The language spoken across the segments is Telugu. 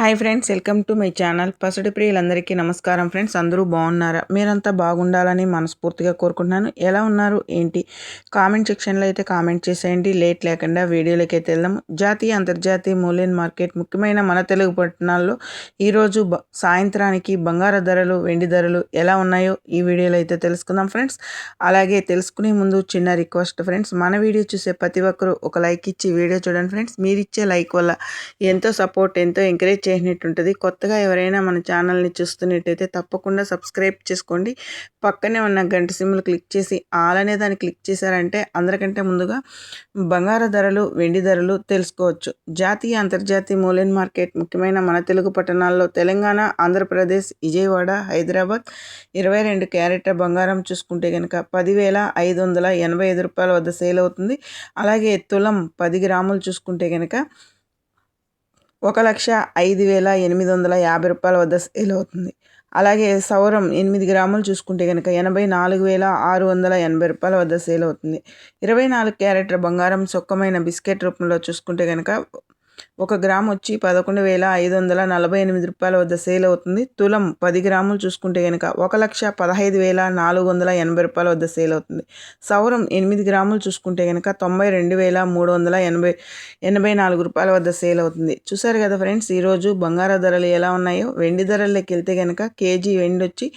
Hi friends welcome to my channel. పసుడి ప్రియులందరికీ నమస్కారం ఫ్రెండ్స్. అందరూ బాగున్నారా? మీరంతా బాగుండాలని మనస్ఫూర్తిగా కోరుకుంటున్నాను. ఎలా ఉన్నారు? ఏంటి? కామెంట్ సెక్షన్లో అయితే కామెంట్ చేసేయండి. లేట్ లేకుండా వీడియోలోకి అయితే వెళ్దాము జాతీయ అంతర్జాతీయ మూల్యం మార్కెట్ ముఖ్యమైన మన తెలుగు పట్టణాల్లో ఈరోజు సాయంత్రానికి బంగారు ధరలు వెండి ధరలు ఎలా ఉన్నాయో ఈ వీడియోలో అయితే తెలుసుకుందాం ఫ్రెండ్స్. అలాగే తెలుసుకునే ముందు చిన్న రిక్వెస్ట్ ఫ్రెండ్స్. మన వీడియో చూసే ప్రతి ఒక్కరూ ఒక లైక్ ఇచ్చి వీడియో చూడండి ఫ్రెండ్స్. మీరు ఇచ్చే లైక్ వల్ల ఎంతో సపోర్ట్ ఎంతో ఎంకరేజ్ ఉంటుంది కొత్తగా ఎవరైనా మన ఛానల్ని చూస్తున్నట్టయితే తప్పకుండా సబ్స్క్రైబ్ చేసుకోండి. పక్కనే ఉన్న గంట సిమ్లు క్లిక్ చేసి ఆల్ అనే దాన్ని క్లిక్ చేశారంటే అందరికంటే ముందుగా బంగారు ధరలు వెండి ధరలు తెలుసుకోవచ్చు. జాతీయ అంతర్జాతీయ మూల్యం మార్కెట్ ముఖ్యమైన మన తెలుగు పట్టణాల్లో తెలంగాణ ఆంధ్రప్రదేశ్ విజయవాడ హైదరాబాద్ ఇరవై రెండు క్యారెట్ బంగారం చూసుకుంటే కనుక పదివేల ఐదు వందల ఎనభై ఐదు రూపాయల వద్ద సేల్ అవుతుంది. అలాగే తులం పది గ్రాములు చూసుకుంటే కనుక ఒక లక్ష ఐదు వేల ఎనిమిది వందల యాభై రూపాయల వద్ద సేల్ అవుతుంది. అలాగే సౌరం ఎనిమిది గ్రాములు చూసుకుంటే కనుక ఎనభై నాలుగు వేల ఆరు వందల ఎనభై రూపాయల వద్ద సేల్ అవుతుంది. ఇరవై నాలుగు క్యారెట్ల బంగారం సొక్కమైన బిస్కెట్ రూపంలో చూసుకుంటే కనుక ఒక గ్రామ్ వచ్చి పదకొండు వేల ఐదు వందల నలభై ఎనిమిది రూపాయల వద్ద సేల్ అవుతుంది. తులం పది గ్రాములు చూసుకుంటే కనుక ఒక లక్ష పదహైదు వేల నాలుగు వందల ఎనభై రూపాయల వద్ద సేల్ అవుతుంది. సౌరం ఎనిమిది గ్రాములు చూసుకుంటే కనుక తొంభై రెండు వేల మూడు వందల ఎనభై ఎనభై నాలుగు రూపాయల వద్ద సేల్ అవుతుంది. చూసారు కదా ఫ్రెండ్స్ ఈరోజు బంగార ధరలు ఎలా ఉన్నాయో? వెండి ధరల్లోకి వెళ్తే కనుక కేజీ వెండి వచ్చి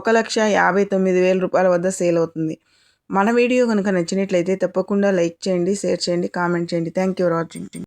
ఒక లక్ష యాభై తొమ్మిది వేల రూపాయల వద్ద సేల్ అవుతుంది. మన వీడియో కనుక నచ్చినట్లయితే తప్పకుండా లైక్ చేయండి షేర్ చేయండి కామెంట్ చేయండి. Thank you for watching.